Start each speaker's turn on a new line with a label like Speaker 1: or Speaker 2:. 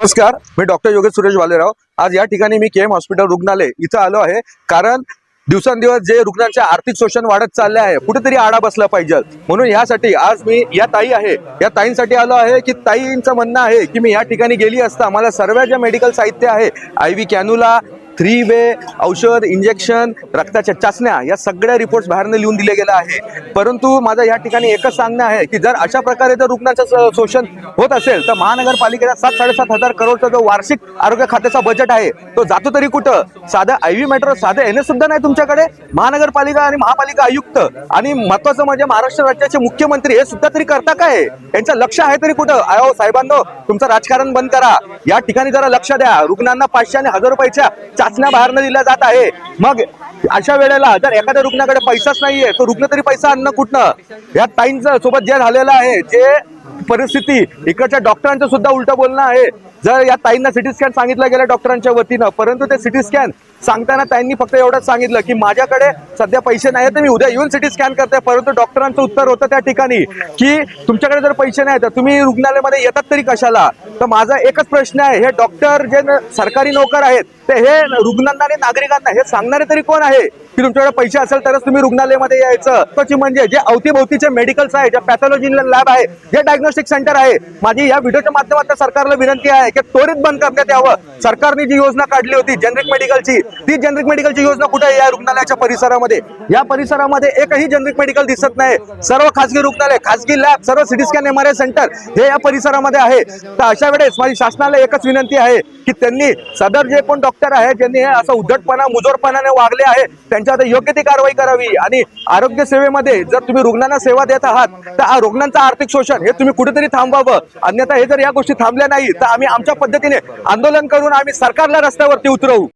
Speaker 1: नमस्कार मी डॉक्टर योगेश सुरेश वालेराव. आज या ठिकाणी मी के एम हॉस्पिटल रुग्णालय इथं आलो आहे. कारण दिवसांदिवस जे रुग्णांचे आर्थिक शोषण वाढत चालले आहे कुठेतरी आडा बसला पाहिजे. म्हणून यासाठी आज मी या ताई आहे. या ताईंसाठी आलो आहे की ताईंचं म्हणणं आहे की मी या ठिकाणी गेली असता मला सर्व जे मेडिकल साहित्य आहे I V cannula three way औषध इंजेक्शन रक्ताच्या चाचण्या या सगळ्या रिपोर्ट्स बाहेरनं लिहून दिले गेले आहे. परंतु माझं या ठिकाणी एकच सांगणं आहे की जर अशा प्रकारे जर रुग्णांचं शोषण होत असेल तर महानगरपालिकेचा सात साडेसात हजार करोडचा जो वार्षिक आरोग्य खात्याचा बजेट आहे तो जातो तरी कुठं? साधं आय व्ही मेट्रो साधं एन सुद्धा नाही तुमच्याकडे? महानगरपालिका आणि महापालिका आयुक्त आणि महत्वाचं म्हणजे महाराष्ट्र राज्याचे मुख्यमंत्री हे सुद्धा तरी करता काय? यांचं लक्ष आहे तरी कुठं? अहो साहेबांनो तुमचं राजकारण बंद करा. या ठिकाणी जरा लक्ष द्या. रुग्णांना पाचशे आणि हजार रुपयाच्या चाचण्या बाहेरनं दिल्या जात आहे. मग अशा वेळेला जर एखाद्या रुग्णाकडे पैसाच नाहीये तो रुग्ण तरी पैसा आणणं कुठनं? या ताईंचं सोबत जे झालेलं आहे जे परिस्थिती इकडच्या डॉक्टरांचं सुद्धा उलट बोलणं आहे. जर या ताईंना सिटी स्कॅन सांगितलं गेलं डॉक्टरांच्या वतीनं परंतु ते सिटी स्कॅन सांगताना त्यांनी फक्त एवढंच सांगितलं की माझ्याकडे सध्या पैसे नाही तर मी उद्या येऊन सिटी स्कॅन करते. परंतु डॉक्टरांचं उत्तर होतं त्या ठिकाणी की तुमच्याकडे जर पैसे नाही तर तुम्ही रुग्णालयामध्ये येतात तरी कशाला? तर माझा एकच प्रश्न आहे हे डॉक्टर जे सरकारी नोकर आहेत ते हे रुग्णांना आणि नागरिकांना हे सांगणारे तरी कोण आहे? की तुमच्याकडे पैसे असेल तरच तुम्ही रुग्णालयामध्ये यायचं. त्याची म्हणजे जे अवतीभोवतीचे मेडिकल्स आहे जे पॅथॉलॉजी लॅब आहे जे डायग्नोस्टिक सेंटर आहे माझी या व्हिडिओच्या माध्यमातून सरकारला विनंती आहे की त्वरित बंद करण्यात यावं. सरकारने जी योजना काढली होती जनरिक मेडिकलची ती जनरिक मेडिकलची योजना कुठे आहे या रुग्णालयाच्या परिसरामध्ये? या परिसरामध्ये एकही जनरिक मेडिकल दिसत नाही. सर्व खासगी रुग्णालय खासगी लॅब सर्व CT scan M R I centre हे या परिसरामध्ये आहे. तर अशा वेळेस माझी शासनाला एकच विनंती आहे की त्यांनी सदर जे पण डॉक्टर आहेत ज्यांनी हे असं उद्धटपणा मुजोरपणाने वागले आहे त्यांच्यावर योग्य ती कारवाई करावी. आणि आरोग्य सेवेमध्ये जर तुम्ही रुग्णांना सेवा देत आहात तर हा रुग्णांचं आर्थिक शोषण हे तुम्ही कुठेतरी थांबवावं. अन्यथा हे जर या गोष्टी थांबल्या नाही तर आम्ही आमच्या पद्धतीने आंदोलन करून आम्ही सरकारला रस्त्यावरती उतरवू.